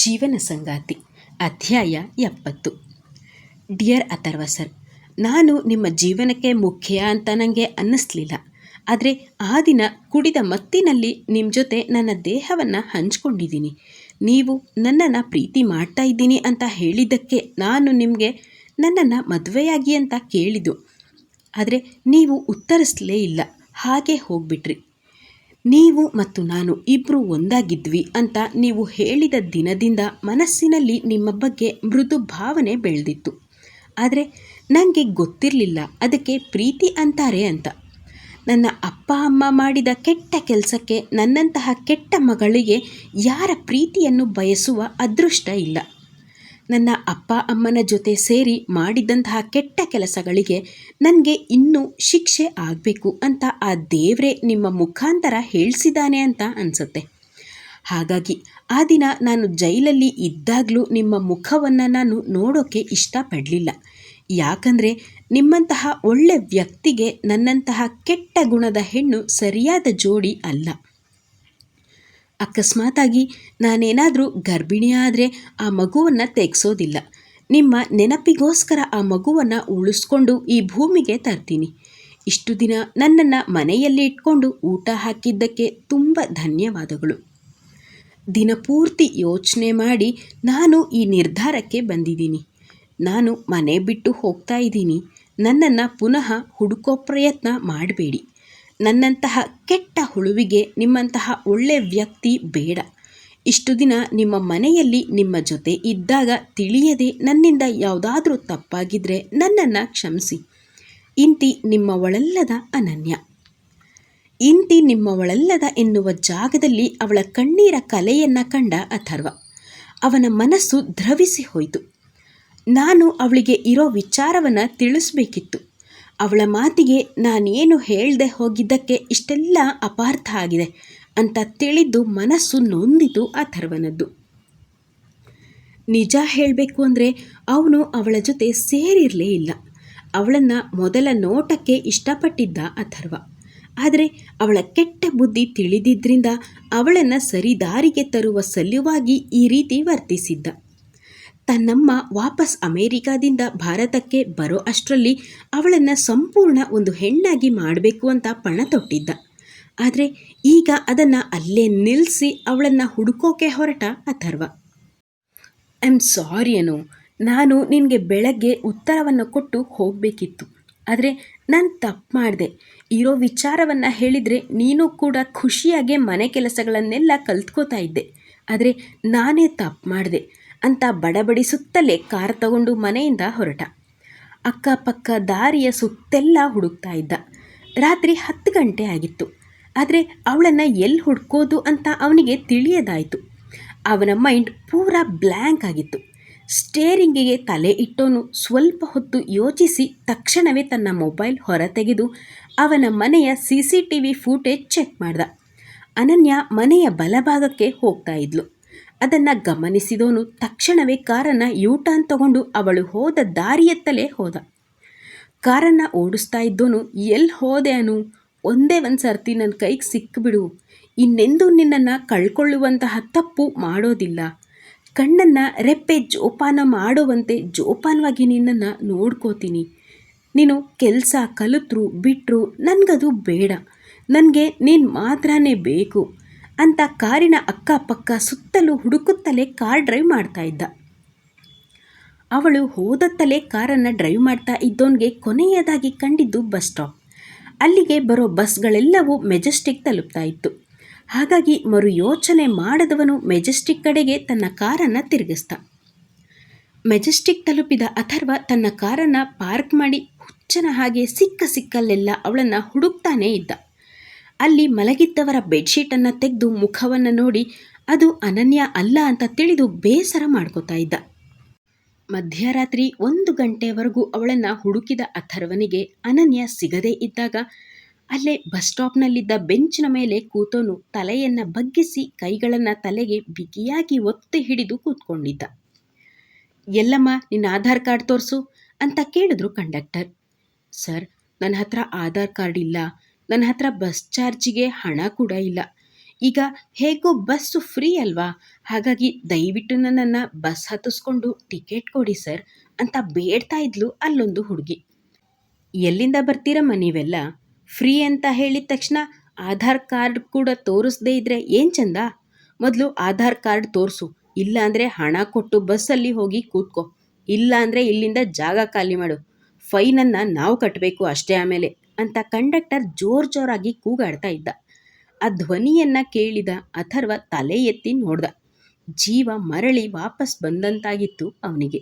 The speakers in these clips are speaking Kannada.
ಜೀವನ ಸಂಗಾತಿ, ಅಧ್ಯಾಯ ಎಪ್ಪತ್ತು. ಡಿಯರ್ ಅಥರ್ವ ಸರ್, ನಾನು ನಿಮ್ಮ ಜೀವನಕ್ಕೆ ಮುಖ್ಯ ಅಂತ ನನಗೆ ಅನ್ನಿಸ್ಲಿಲ್ಲ. ಆದರೆ ಆ ದಿನ ಕುಡಿದ ಮತ್ತಿನಲ್ಲಿ ನಿಮ್ಮ ಜೊತೆ ನನ್ನ ದೇಹವನ್ನು ಹಂಚ್ಕೊಂಡಿದ್ದೀನಿ. ನೀವು ನನ್ನನ್ನು ಪ್ರೀತಿ ಮಾಡ್ತಾ ಇದ್ದೀನಿ ಅಂತ ಹೇಳಿದ್ದಕ್ಕೆ ನಾನು ನಿಮಗೆ ನನ್ನನ್ನು ಮದುವೆಯಾಗಿ ಅಂತ ಕೇಳಿದ್ದು. ಆದರೆ ನೀವು ಉತ್ತರಿಸಲೇ ಇಲ್ಲ. ಹಾಗೆ ಹೋಗ್ಬಿಟ್ರಿ. ನೀವು ಮತ್ತು ನಾನು ಇಬ್ಬರು ಒಂದಾಗಿದ್ವಿ ಅಂತ ನೀವು ಹೇಳಿದ ದಿನದಿಂದ ಮನಸ್ಸಿನಲ್ಲಿ ನಿಮ್ಮ ಬಗ್ಗೆ ಮೃದು ಭಾವನೆ ಬೆಳೆದಿತ್ತು. ಆದರೆ ನನಗೆ ಗೊತ್ತಿರಲಿಲ್ಲ, ಅದಕ್ಕೆ ಪ್ರೀತಿ ಅಂತಾರೆ ಅಂತ. ನನ್ನ ಅಪ್ಪ, ಅಮ್ಮ ಮಾಡಿದ ಕೆಟ್ಟ ಕೆಲಸಕ್ಕೆ ನನ್ನಂತಹ ಕೆಟ್ಟ ಮಗಳಿಗೆ ಯಾರ ಪ್ರೀತಿಯನ್ನು ಬಯಸುವ ಅದೃಷ್ಟ ಇಲ್ಲ. ನನ್ನ ಅಪ್ಪ ಅಮ್ಮನ ಜೊತೆ ಸೇರಿ ಮಾಡಿದಂತಹ ಕೆಟ್ಟ ಕೆಲಸಗಳಿಗೆ ನನಗೆ ಇನ್ನೂ ಶಿಕ್ಷೆ ಆಗಬೇಕು ಅಂತ ಆ ದೇವರೇ ನಿಮ್ಮ ಮುಖಾಂತರ ಹೇಳಿಸಿದ್ದಾನೆ ಅಂತ ಅನಿಸುತ್ತೆ. ಹಾಗಾಗಿ ಆ ದಿನ ನಾನು ಜೈಲಲ್ಲಿ ಇದ್ದಾಗಲೂ ನಿಮ್ಮ ಮುಖವನ್ನು ನಾನು ನೋಡೋಕ್ಕೆ ಇಷ್ಟಪಡಲಿಲ್ಲ. ಯಾಕಂದರೆ ನಿಮ್ಮಂತಹ ಒಳ್ಳೆ ವ್ಯಕ್ತಿಗೆ ನನ್ನಂತಹ ಕೆಟ್ಟ ಗುಣದ ಹೆಣ್ಣು ಸರಿಯಾದ ಜೋಡಿ ಅಲ್ಲ. ಅಕಸ್ಮಾತಾಗಿ ನಾನೇನಾದರೂ ಗರ್ಭಿಣಿಯಾದರೆ ಆ ಮಗುವನ್ನು ತೆಗೆಸೋದಿಲ್ಲ. ನಿಮ್ಮ ನೆನಪಿಗೋಸ್ಕರ ಆ ಮಗುವನ್ನು ಉಳಿಸ್ಕೊಂಡು ಈ ಭೂಮಿಗೆ ತರ್ತೀನಿ. ಇಷ್ಟು ದಿನ ನನ್ನನ್ನು ಮನೆಯಲ್ಲಿ ಇಟ್ಕೊಂಡು ಊಟ ಹಾಕಿದ್ದಕ್ಕೆ ತುಂಬ ಧನ್ಯವಾದಗಳು. ದಿನಪೂರ್ತಿ ಯೋಚನೆ ಮಾಡಿ ನಾನು ಈ ನಿರ್ಧಾರಕ್ಕೆ ಬಂದಿದ್ದೀನಿ. ನಾನು ಮನೆ ಬಿಟ್ಟು ಹೋಗ್ತಾ ಇದ್ದೀನಿ. ನನ್ನನ್ನು ಪುನಃ ಹುಡುಕೋ ಪ್ರಯತ್ನ ಮಾಡಬೇಡಿ. ನನ್ನಂತಹ ಕೆಟ್ಟ ಹುಳುವಿಗೆ ನಿಮ್ಮಂತಹ ಒಳ್ಳೆ ವ್ಯಕ್ತಿ ಬೇಡ. ಇಷ್ಟು ದಿನ ನಿಮ್ಮ ಮನೆಯಲ್ಲಿ ನಿಮ್ಮ ಜೊತೆ ಇದ್ದಾಗ ತಿಳಿಯದೆ ನನ್ನಿಂದ ಯಾವುದಾದ್ರೂ ತಪ್ಪಾಗಿದ್ದರೆ ನನ್ನನ್ನು ಕ್ಷಮಿಸಿ. ಇಂತಿ ನಿಮ್ಮವಳಲ್ಲದ ಅನನ್ಯ. ಇಂತಿ ನಿಮ್ಮವಳಲ್ಲದ ಎನ್ನುವ ಜಾಗದಲ್ಲಿ ಅವಳ ಕಣ್ಣೀರ ಕಲೆಯನ್ನು ಕಂಡ ಅಥರ್ವ. ಅವನ ಮನಸ್ಸು ದ್ರವಿಸಿ ಹೋಯಿತು. ನಾನು ಅವಳಿಗೆ ಇರೋ ವಿಚಾರವನ್ನು ತಿಳಿಸ್ಬೇಕಿತ್ತು. ಅವಳ ಮಾತಿಗೆ ನಾನೇನು ಹೇಳದೆ ಹೋಗಿದ್ದಕ್ಕೆ ಇಷ್ಟೆಲ್ಲ ಅಪಾರ್ಥ ಆಗಿದೆ ಅಂತ ತಿಳಿದು ಮನಸ್ಸು ನೊಂದಿತು ಅಥರ್ವನದ್ದು ನಿಜ ಹೇಳಬೇಕು ಅಂದರೆ ಅವನು ಅವಳ ಜೊತೆ ಸೇರಿರಲೇ ಇಲ್ಲ. ಅವಳನ್ನು ಮೊದಲ ನೋಟಕ್ಕೆ ಇಷ್ಟಪಟ್ಟಿದ್ದ ಅಥರ್ವ ಆದರೆ ಅವಳ ಕೆಟ್ಟ ಬುದ್ಧಿ ತಿಳಿದಿದ್ದರಿಂದ ಅವಳನ್ನು ಸರಿದಾರಿಗೆ ತರುವ ಸಲುವಾಗಿ ಈ ರೀತಿ ವರ್ತಿಸಿದ್ದ. ತನ್ನಮ್ಮ ವಾಪಸ್ ಅಮೇರಿಕಾದಿಂದ ಭಾರತಕ್ಕೆ ಬರೋ ಅಷ್ಟರಲ್ಲಿ ಅವಳನ್ನು ಸಂಪೂರ್ಣ ಒಂದು ಹೆಣ್ಣಾಗಿ ಮಾಡಬೇಕು ಅಂತ ಪಣ ತೊಟ್ಟಿದ್ದ. ಆದರೆ ಈಗ ಅದನ್ನು ಅಲ್ಲೇ ನಿಲ್ಲಿಸಿ ಅವಳನ್ನು ಹುಡುಕೋಕೆ ಹೊರಟ Atharva. I am sorry Anu. ನಾನು ನಿನಗೆ ಬೆಳಗ್ಗೆ ಉತ್ತರವನ್ನು ಕೊಟ್ಟು ಹೋಗಬೇಕಿತ್ತು. ಆದರೆ ನಾನು ತಪ್ಪು ಮಾಡಿದೆ. ಇರೋ ವಿಚಾರವನ್ನು ಹೇಳಿದರೆ ನೀನು ಕೂಡ ಖುಷಿಯಾಗೆ ಮನೆ ಕೆಲಸಗಳನ್ನೆಲ್ಲ ಕಲ್ತ್ಕೋತಾ ಇದ್ದೆ. ಆದರೆ ನಾನೇ ತಪ್ಪು ಮಾಡಿದೆ. ಅಂತ ಬಡಬಡಿಸುತ್ತಲೇ ಕಾರ್ ತಗೊಂಡು ಮನೆಯಿಂದ ಹೊರಟ. ಅಕ್ಕಪಕ್ಕ ದಾರಿಯ ಸುತ್ತೆಲ್ಲ ಹುಡುಕ್ತಾ ಇದ್ದ. ರಾತ್ರಿ ಹತ್ತು ಗಂಟೆ ಆಗಿತ್ತು. ಆದರೆ ಅವಳನ್ನು ಎಲ್ಲಿ ಹುಡ್ಕೋದು ಅಂತ ಅವನಿಗೆ ತಿಳಿಯದಾಯಿತು. ಅವನ ಮೈಂಡ್ ಪೂರ ಬ್ಲ್ಯಾಂಕ್ ಆಗಿತ್ತು. ಸ್ಟೇರಿಂಗಿಗೆ ತಲೆ ಇಟ್ಟೋನು ಸ್ವಲ್ಪ ಹೊತ್ತು ಯೋಚಿಸಿ ತಕ್ಷಣವೇ ತನ್ನ ಮೊಬೈಲ್ ಹೊರತೆಗೆದು ಅವನ ಮನೆಯ C C T V footage check ಮಾಡ್ದ. ಅನನ್ಯ ಮನೆಯ ಬಲಭಾಗಕ್ಕೆ ಹೋಗ್ತಾ ಇದ್ಲು. ಅದನ್ನು ಗಮನಿಸಿದವನು ತಕ್ಷಣವೇ ಕಾರನ್ನು ಯೂಟರ್ನ್ ತಗೊಂಡು ಅವಳು ಹೋದ ದಾರಿಯತ್ತಲೇ ಹೋದ. ಕಾರನ್ನು ಓಡಿಸ್ತಾ ಇದ್ದೋನು ಎಲ್ಲಿ ಹೋದೆ ಅನು? ಒಂದೇ ಒಂದು ಸರ್ತಿ ನನ್ನ ಕೈಗೆ ಸಿಕ್ಕಿಬಿಡು ಇನ್ನೆಂದೂ ನಿನ್ನನ್ನು ಕಳ್ಕೊಳ್ಳುವಂತಹ ತಪ್ಪು ಮಾಡೋದಿಲ್ಲ. ಕಣ್ಣನ್ನು ರೆಪ್ಪೆ ಜೋಪಾನ ಮಾಡುವಂತೆ ಜೋಪಾನವಾಗಿ ನಿನ್ನನ್ನು ನೋಡ್ಕೋತೀನಿ. ನೀನು ಕೆಲಸ ಕಲಿತ್ರು ಬಿಟ್ಟರು ನನಗದು ಬೇಡ. ನನಗೆ ನೀನು ಮಾತ್ರನೇ ಬೇಕು. ಅಂತ ಕಾರಿನ ಅಕ್ಕಪಕ್ಕ ಸುತ್ತಲೂ ಹುಡುಕುತ್ತಲೇ ಕಾರ್ ಡ್ರೈವ್ ಮಾಡ್ತಾ ಇದ್ದ. ಅವಳು ಹೋದತ್ತಲೇ ಕಾರನ್ನು ಡ್ರೈವ್ ಮಾಡ್ತಾ ಇದ್ದೋನ್ಗೆ ಕೊನೆಯದಾಗಿ ಕಂಡಿದ್ದು ಬಸ್ ಸ್ಟಾಪ್. ಅಲ್ಲಿಗೆ ಬರೋ ಬಸ್ಗಳೆಲ್ಲವೂ ಮೆಜೆಸ್ಟಿಕ್ ತಲುಪ್ತಾ ಇತ್ತು. ಹಾಗಾಗಿ ಮರು ಯೋಚನೆ ಮಾಡದವನು ಮೆಜೆಸ್ಟಿಕ್ ಕಡೆಗೆ ತನ್ನ ಕಾರನ್ನು ತಿರುಗಿಸ್ತ ಮೆಜೆಸ್ಟಿಕ್ ತಲುಪಿದ ಅಥರ್ವ ತನ್ನ ಕಾರನ್ನು ಪಾರ್ಕ್ ಮಾಡಿ ಹುಚ್ಚನ ಹಾಗೆ ಸಿಕ್ಕ ಸಿಕ್ಕಲ್ಲೆಲ್ಲ ಅವಳನ್ನು ಹುಡುಕ್ತಾನೇ ಇದ್ದ. ಅಲ್ಲಿ ಮಲಗಿದ್ದವರ ಬೆಡ್ಶೀಟನ್ನು ತೆಗೆದು ಮುಖವನ್ನು ನೋಡಿ ಅದು ಅನನ್ಯ ಅಲ್ಲ ಅಂತ ತಿಳಿದು ಬೇಸರ ಮಾಡ್ಕೋತಾ ಇದ್ದ. ಮಧ್ಯರಾತ್ರಿ ಒಂದು ಗಂಟೆವರೆಗೂ ಅವಳನ್ನು ಹುಡುಕಿದ ಅಥರ್ವನಿಗೆ ಅನನ್ಯ ಸಿಗದೇ ಇದ್ದಾಗ ಅಲ್ಲೇ ಬಸ್ ಸ್ಟಾಪ್ನಲ್ಲಿದ್ದ ಬೆಂಚಿನ ಮೇಲೆ ಕೂತೋನು ತಲೆಯನ್ನು ಬಗ್ಗಿಸಿ ಕೈಗಳನ್ನು ತಲೆಗೆ ಬಿಗಿಯಾಗಿ ಒತ್ತಿ ಹಿಡಿದು ಕೂತ್ಕೊಂಡಿದ್ದ. ಎಲ್ಲಮ್ಮ, ನಿನ್ನ ಆಧಾರ್ ಕಾರ್ಡ್ ತೋರಿಸು ಅಂತ ಕೇಳಿದ್ರು ಕಂಡಕ್ಟರ್. ಸರ್, ನನ್ನ ಹತ್ರ ಆಧಾರ್ ಕಾರ್ಡ್ ಇಲ್ಲ. ನನ್ನ ಹತ್ರ ಬಸ್ ಚಾರ್ಜಿಗೆ ಹಣ ಕೂಡ ಇಲ್ಲ. ಈಗ ಹೇಗೋ ಬಸ್ಸು ಫ್ರೀ ಅಲ್ವಾ? ಹಾಗಾಗಿ ದಯವಿಟ್ಟು ನನ್ನನ್ನು ಬಸ್ ಹತ್ತಿಸ್ಕೊಂಡು ಟಿಕೆಟ್ ಕೊಡಿ ಸರ್ ಅಂತ ಬೇಡ್ತಾ ಇದ್ಲು ಅಲ್ಲೊಂದು ಹುಡುಗಿ. ಎಲ್ಲಿಂದ ಬರ್ತೀರಮ್ಮ ನೀವೆಲ್ಲ? ಫ್ರೀ ಅಂತ ಹೇಳಿದ ತಕ್ಷಣ ಆಧಾರ್ ಕಾರ್ಡ್ ಕೂಡ ತೋರಿಸ್ದೇ ಇದ್ರೆ ಏನು ಚಂದ? ಮೊದಲು ಆಧಾರ್ ಕಾರ್ಡ್ ತೋರಿಸು. ಇಲ್ಲ ಅಂದರೆ ಹಣ ಕೊಟ್ಟು ಬಸ್ಸಲ್ಲಿ ಹೋಗಿ ಕೂತ್ಕೋ. ಇಲ್ಲ ಅಂದರೆ ಇಲ್ಲಿಂದ ಜಾಗ ಖಾಲಿ ಮಾಡು. ಫೈನನ್ನು ನಾವು ಕಟ್ಟಬೇಕು ಅಷ್ಟೇ ಆಮೇಲೆ. ಅಂತ ಕಂಡಕ್ಟರ್ ಜೋರ್ ಜೋರಾಗಿ ಕೂಗಾಡ್ತಾ ಇದ್ದ. ಆ ಧ್ವನಿಯನ್ನ ಕೇಳಿದ ಅಥರ್ವ ತಲೆ ಎತ್ತಿ ನೋಡ್ದ. ಜೀವ ಮರಳಿ ವಾಪಸ್ ಬಂದಂತಾಗಿತ್ತು ಅವನಿಗೆ.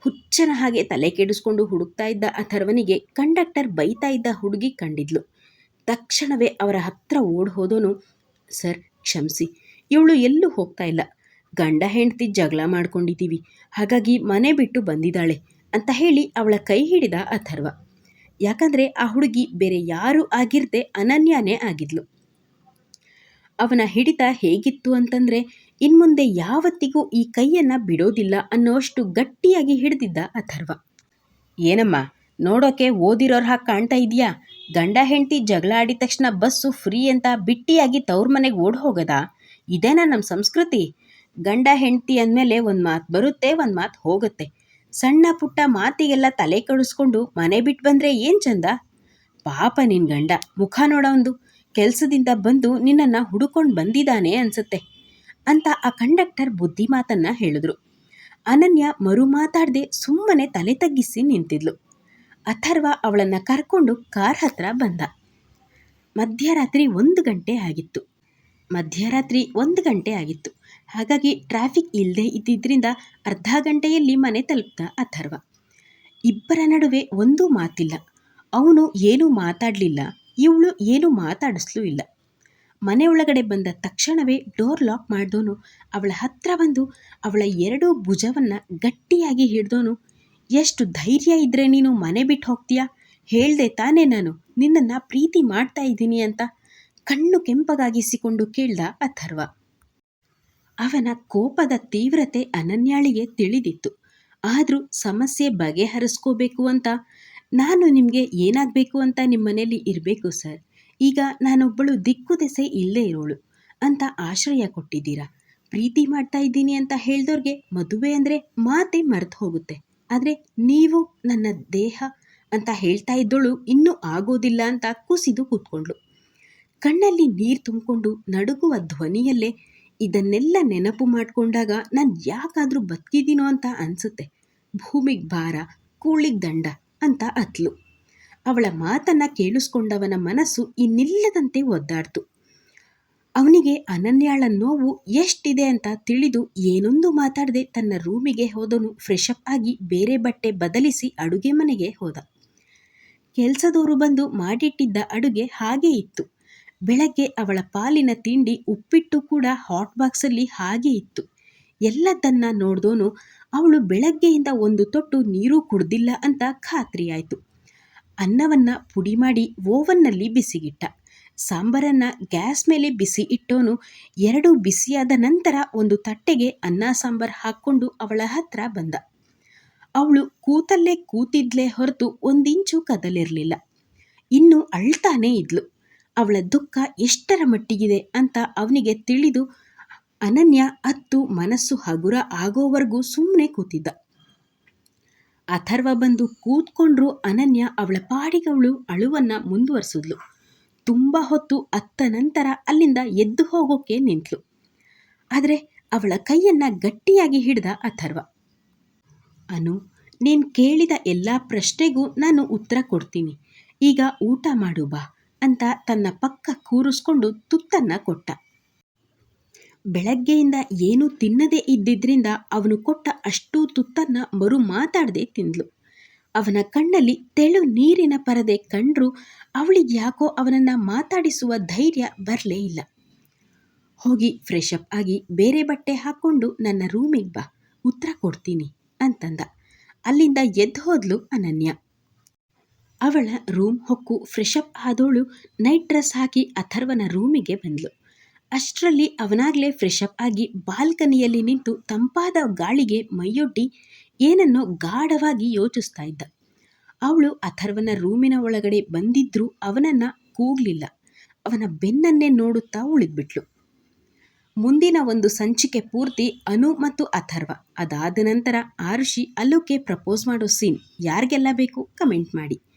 ಹುಚ್ಚನ ಹಾಗೆ ತಲೆ ಕೆಡಿಸ್ಕೊಂಡು ಹುಡುಕ್ತಾ ಇದ್ದ ಅಥರ್ವನಿಗೆ ಕಂಡಕ್ಟರ್ ಬೈತಾ ಇದ್ದ ಹುಡುಗಿ ಕಂಡಿದ್ಲು. ತಕ್ಷಣವೇ ಅವರ ಹತ್ರ ಓಡ್ ಹೋದೋನು, ಸರ್, ಕ್ಷಮಿಸಿ. ಇವಳು ಎಲ್ಲೂ ಹೋಗ್ತಾ ಇಲ್ಲ. ಗಂಡ ಹೆಂಡ್ತಿ ಜಗಳ ಮಾಡ್ಕೊಂಡಿದ್ದೀವಿ. ಹಾಗಾಗಿ ಮನೆ ಬಿಟ್ಟು ಬಂದಿದ್ದಾಳೆ ಅಂತ ಹೇಳಿ ಅವಳ ಕೈ ಹಿಡಿದ ಅಥರ್ವ. ಯಾಕಂದರೆ ಆ ಹುಡುಗಿ ಬೇರೆ ಯಾರೂ ಆಗಿರದೆ ಅನನ್ಯನೇ ಆಗಿದ್ಲು. ಅವನ ಹಿಡಿತ ಹೇಗಿತ್ತು ಅಂತಂದರೆ, ಇನ್ಮುಂದೆ ಯಾವತ್ತಿಗೂ ಈ ಕೈಯನ್ನು ಬಿಡೋದಿಲ್ಲ ಅನ್ನೋಷ್ಟು ಗಟ್ಟಿಯಾಗಿ ಹಿಡಿದಿದ್ದ ಅಥರ್ವ. ಏನಮ್ಮ, ನೋಡೋಕೆ ಓದಿರೋರ್ ಹಾಗೆ ಕಾಣ್ತಾ ಇದೆಯಾ ಗಂಡ ಹೆಂಡತಿ ಜಗಳ ಆಡಿದ ತಕ್ಷಣ ಬಸ್ಸು ಫ್ರೀ ಅಂತ ಬಿಟ್ಟಿಯಾಗಿ ತವ್ರ ಮನೆಗೆ ಓಡ್ ಹೋಗೋದಾ? ಇದೇನಾ ನಮ್ಮ ಸಂಸ್ಕೃತಿ? ಗಂಡ ಹೆಂಡತಿ ಅಂದಮೇಲೆ ಒಂದು ಮಾತು ಬರುತ್ತೆ, ಒಂದು ಮಾತು ಹೋಗುತ್ತೆ. ಸಣ್ಣ ಪುಟ್ಟ ಮಾತಿಗೆಲ್ಲ ತಲೆ ಕಡಿಸ್ಕೊಂಡು ಮನೆ ಬಿಟ್ಟು ಬಂದರೆ ಏನು ಚಂದ? ಪಾಪ ನಿನ್ನ ಗಂಡ, ಮುಖ ನೋಡೋಂದು ಕೆಲಸದಿಂದ ಬಂದು ನಿನ್ನನ್ನು ಹುಡುಕೊಂಡು ಬಂದಿದ್ದಾನೆ ಅನ್ಸುತ್ತೆ ಅಂತ ಆ ಕಂಡಕ್ಟರ್ ಬುದ್ಧಿ ಮಾತನ್ನ ಹೇಳಿದ್ರು. ಅನನ್ಯ ಮರು ಮಾತಾಡದೆ ಸುಮ್ಮನೆ ತಲೆ ತಗ್ಗಿಸಿ ನಿಂತಿದ್ಲು. ಅಥರ್ವ ಅವಳನ್ನು ಕರ್ಕೊಂಡು ಕಾರ್ ಹತ್ರ ಬಂದ. ಮಧ್ಯರಾತ್ರಿ ಒಂದು ಗಂಟೆ ಆಗಿತ್ತು. ಮಧ್ಯರಾತ್ರಿ ಒಂದು ಗಂಟೆ ಆಗಿತ್ತು. ಹಾಗಾಗಿ ಟ್ರಾಫಿಕ್ ಇಲ್ಲದೆ ಇದ್ದಿದ್ದರಿಂದ ಅರ್ಧ ಗಂಟೆಯಲ್ಲಿ ಮನೆ ತಲುಪ್ತ ಅಥರ್ವ. ಇಬ್ಬರ ನಡುವೆ ಒಂದೂ ಮಾತಿಲ್ಲ. ಅವನು ಏನೂ ಮಾತಾಡಲಿಲ್ಲ. ಇವಳು ಏನೂ ಮಾತಾಡಿಸ್ಲೂ ಇಲ್ಲ. ಮನೆ ಒಳಗಡೆ ಬಂದ ತಕ್ಷಣವೇ ಡೋರ್ ಲಾಕ್ ಮಾಡಿದವನು ಅವಳ ಹತ್ರ ಬಂದು ಅವಳ ಎರಡೂ ಭುಜವನ್ನು ಗಟ್ಟಿಯಾಗಿ ಹಿಡ್ದೋನು, ಎಷ್ಟು ಧೈರ್ಯ ಇದ್ದರೆ ನೀನು ಮನೆ ಬಿಟ್ಟು ಹೋಗ್ತೀಯಾ? ಹೇಳ್ದೆ ತಾನೇ ನಾನು. ನಿನ್ನನ್ನು ಪ್ರೀತಿ ಮಾಡ್ತಾ ಇದ್ದೀನಿ ಅಂತ ಕಣ್ಣು ಕೆಂಪಗಾಗಿಸಿಕೊಂಡು ಕೇಳ್ದ ಅಥರ್ವ. ಅವನ ಕೋಪದ ತೀವ್ರತೆ ಅನನ್ಯಾಳಿಗೆ ತಿಳಿದಿತ್ತು. ಆದರೂ ಸಮಸ್ಯೆ ಬಗೆಹರಿಸ್ಕೋಬೇಕು ಅಂತ, ನಾನು ನಿಮಗೆ ಏನಾಗಬೇಕು ಅಂತ ನಿಮ್ಮ ಮನೇಲಿ ಇರಬೇಕು ಸರ್. ಈಗ ನಾನೊಬ್ಬಳು ದಿಕ್ಕು ದೆಸೆ ಇಲ್ಲೇ ಇರೋಳು. ಅಂತ ಆಶ್ರಯ ಕೊಟ್ಟಿದ್ದೀರಾ? ಪ್ರೀತಿ ಮಾಡ್ತಾ ಇದ್ದೀನಿ ಅಂತ ಹೇಳ್ದವ್ರಿಗೆ ಮದುವೆ ಅಂದರೆ ಮಾತೆ ಮರೆತು ಹೋಗುತ್ತೆ. ಆದರೆ ನೀವು ನನ್ನ ದೇಹ ಅಂತ ಹೇಳ್ತಾ ಇದ್ದೋಳು ಇನ್ನೂ ಆಗೋದಿಲ್ಲ ಅಂತ ಕುಸಿದು ಕೂತ್ಕೊಂಡ್ಳು. ಕಣ್ಣಲ್ಲಿ ನೀರು ತುಂಬಿಕೊಂಡು ನಡುಗುವ ಧ್ವನಿಯಲ್ಲೇ ಇದನ್ನೆಲ್ಲ ನೆನಪು ಮಾಡಿಕೊಂಡಾಗ ನಾನು ಯಾಕಾದರೂ ಬದುಕಿದ್ದೀನೋ ಅಂತ ಅನಿಸುತ್ತೆ. ಭೂಮಿಗೆ ಭಾರ, ಕೂಳಿಗೆ ದಂಡ ಅಂತ ಅತ್ಲು ಅವಳ ಮಾತನ್ನು ಕೇಳಿಸ್ಕೊಂಡವನ ಮನಸ್ಸು ಇನ್ನಿಲ್ಲದಂತೆ ಒದ್ದಾಡ್ತು. ಅವನಿಗೆ ಅನನ್ಯಾಳ ನೋವು ಎಷ್ಟಿದೆ ಅಂತ ತಿಳಿದು ಏನೊಂದು ಮಾತಾಡದೆ ತನ್ನ ರೂಮಿಗೆ ಹೋದನು. ಫ್ರೆಶ್ ಆಗಿ ಬೇರೆ ಬಟ್ಟೆ ಬದಲಿಸಿ ಅಡುಗೆ ಮನೆಗೆ ಹೋದ. ಕೆಲಸದವರು ಬಂದು ಮಾಡಿಟ್ಟಿದ್ದ ಅಡುಗೆ ಹಾಗೇ ಇತ್ತು. ಬೆಳಗ್ಗೆ ಅವಳ ಪಾಲಿನ ತಿಂಡಿ ಉಪ್ಪಿಟ್ಟು ಕೂಡ ಹಾಟ್ ಬಾಕ್ಸಲ್ಲಿ ಹಾಗೆ ಇತ್ತು. ಎಲ್ಲದನ್ನ ನೋಡ್ದೋನು, ಅವಳು ಬೆಳಗ್ಗೆಯಿಂದ ಒಂದು ತೊಟ್ಟು ನೀರು ಕುಡ್ದಿಲ್ಲ ಅಂತ ಖಾತ್ರಿಯಾಯಿತು ಅನ್ನವನ್ನ ಪುಡಿ ಮಾಡಿ ಓವನ್ನಲ್ಲಿ ಬಿಸಿಗಿಟ್ಟ. ಸಾಂಬಾರನ್ನು ಗ್ಯಾಸ್ ಮೇಲೆ ಬಿಸಿ ಇಟ್ಟೋನು, ಎರಡು ಬಿಸಿಯಾದ ನಂತರ ಒಂದು ತಟ್ಟೆಗೆ ಅನ್ನ ಸಾಂಬಾರ್ ಹಾಕ್ಕೊಂಡು ಅವಳ ಹತ್ರ ಬಂದ. ಅವಳು ಕೂತಲ್ಲೇ ಕೂತಿದ್ಲೇ ಹೊರತು ಒಂದಿಂಚು ಕದಲಿರಲಿಲ್ಲ. ಇನ್ನು ಅಳ್ತಾನೇ ಇದ್ಲು. ಅವಳ ದುಃಖ ಎಷ್ಟರ ಮಟ್ಟಿಗಿದೆ ಅಂತ ಅವನಿಗೆ ತಿಳಿದು ಅನನ್ಯ ಅತ್ತು ಮನಸ್ಸು ಹಗುರ ಆಗೋವರೆಗೂ ಸುಮ್ಮನೆ ಕೂತಿದ್ದ. ಅಥರ್ವ ಬಂದು ಕೂತ್ಕೊಂಡ್ರು ಅನನ್ಯ ಅವಳ ಪಾಡಿಗವಳು ಅಳುವನ್ನ ಮುಂದುವರಿಸಿದ್ಲು. ತುಂಬ ಹೊತ್ತು ಅತ್ತ ನಂತರ ಅಲ್ಲಿಂದ ಎದ್ದು ಹೋಗೋಕೆ ನಿಂತ್ಲು. ಆದರೆ ಅವಳ ಕೈಯನ್ನ ಗಟ್ಟಿಯಾಗಿ ಹಿಡಿದ ಅಥರ್ವ. ಅನು, ನೀನು ಕೇಳಿದ ಎಲ್ಲ ಪ್ರಶ್ನೆಗೂ ನಾನು ಉತ್ತರ ಕೊಡ್ತೀನಿ. ಈಗ ಊಟ ಮಾಡು ಬಾ. ಅಂತ ತನ್ನ ಪಕ್ಕ ಕೂರಿಸ್ಕೊಂಡು ತುತ್ತನ್ನ ಕೊಟ್ಟ. ಬೆಳಗ್ಗೆಯಿಂದ ಏನೂ ತಿನ್ನದೇ ಇದ್ದಿದ್ದರಿಂದ ಅವನು ಕೊಟ್ಟ ಅಷ್ಟೂ ತುತ್ತನ್ನ ಮರು ಮಾತಾಡದೆ ತಿಂದ್ಲು. ಅವನ ಕಣ್ಣಲ್ಲಿ ತೆಳು ನೀರಿನ ಪರದೆ ಕಂಡ್ರು ಅವಳಿಗೆ ಯಾಕೋ ಅವನನ್ನ ಮಾತಾಡಿಸುವ ಧೈರ್ಯ ಬರಲೇ ಇಲ್ಲ. ಹೋಗಿ ಫ್ರೆಶ್ ಅಪ್ ಆಗಿ ಬೇರೆ ಬಟ್ಟೆ ಹಾಕ್ಕೊಂಡು ನನ್ನ ರೂಮಿಗೆ ಬಾ, ಉತ್ತರ ಕೊಡ್ತೀನಿ ಅಂತಂದ. ಅಲ್ಲಿಂದ ಎದ್ದು ಹೋದ್ಲು ಅನನ್ಯ. ಅವಳ ರೂಮ್ ಹೊಕ್ಕು ಫ್ರೆಶ್ ಅಪ್ ಆದೋಳು ನೈಟ್ ಡ್ರೆಸ್ ಹಾಕಿ ಅಥರ್ವನ ರೂಮಿಗೆ ಬಂದ್ಲು. ಅಷ್ಟರಲ್ಲಿ ಅವನಾಗಲೇ ಫ್ರೆಶ್ ಅಪ್ ಆಗಿ ಬಾಲ್ಕನಿಯಲ್ಲಿ ನಿಂತು ತಂಪಾದ ಗಾಳಿಗೆ ಮೈಯೊಡ್ಡಿ ಏನನ್ನೋ ಗಾಢವಾಗಿ ಯೋಚಿಸ್ತಾ ಇದ್ದ. ಅವಳು ಅಥರ್ವನ ರೂಮಿನ ಒಳಗಡೆ ಬಂದಿದ್ರೂ ಅವನನ್ನು ಕೂಗ್ಲಿಲ್ಲ. ಅವನ ಬೆನ್ನನ್ನೇ ನೋಡುತ್ತಾ ಉಳಿದ್ಬಿಟ್ಲು. ಮುಂದಿನ ಒಂದು ಸಂಚಿಕೆ ಪೂರ್ತಿ ಅನು ಮತ್ತು ಅಥರ್ವ. ಅದಾದ ನಂತರ ಆರುಷಿ ಅಲ್ಲುಗೆ ಪ್ರಪೋಸ್ ಮಾಡೋ ಸೀನ್. ಯಾರಿಗೆಲ್ಲ ಬೇಕು ಕಮೆಂಟ್ ಮಾಡಿ.